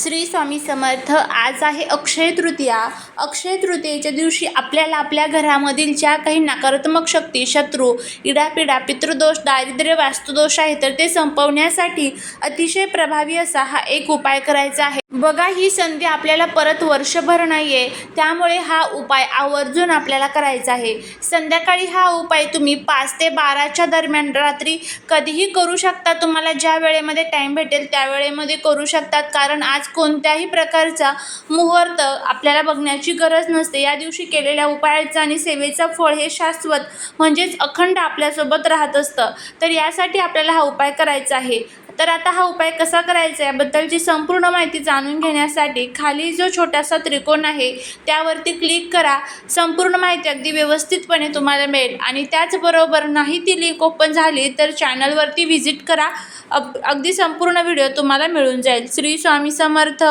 श्री स्वामी समर्थ आज आहे अक्षय तृतीया. अक्षय तृतीयेच्या दिवशी आपल्याला आपल्या घरामधील ज्या काही नकारात्मक शक्ती शत्रू इडापिडा पितृदोष दारिद्र्य वास्तुदोष आहे तर ते संपवण्यासाठी अतिशय प्रभावी असा हा एक उपाय करायचा आहे. बघा ही संधी आपल्याला परत वर्षभर नाही आहे त्यामुळे हा उपाय आवर्जून आपल्याला करायचा आहे. संध्याकाळी हा उपाय तुम्ही पाच ते बाराच्या दरम्यान रात्री कधीही करू शकता. तुम्हाला ज्या वेळेमध्ये टाईम भेटेल त्या वेळेमध्ये करू शकतात. कारण आज कोणत्याही प्रकारचा मुहूर्त आपल्याला बघण्याची गरज नसते. या दिवशी केलेल्या उपायाचं आणि सेवेचं फळ हे शाश्वत म्हणजेच अखंड आपल्यासोबत राहत असतं. तर यासाठी आपल्याला हा उपाय करायचा आहे. तर आता हा उपाय कसा करायचा याबद्दलची संपूर्ण माहिती जाणून घेण्यासाठी खाली जो छोटासा त्रिकोण आहे त्यावरती क्लिक करा. संपूर्ण माहिती अगदी व्यवस्थितपणे तुम्हाला मिळेल. आणि त्याचबरोबर नाही ती लिंक ओपन झाली तर चॅनलवरती व्हिजिट करा. अग अगदी संपूर्ण व्हिडिओ तुम्हाला मिळून जाईल. श्री स्वामी समर्थ.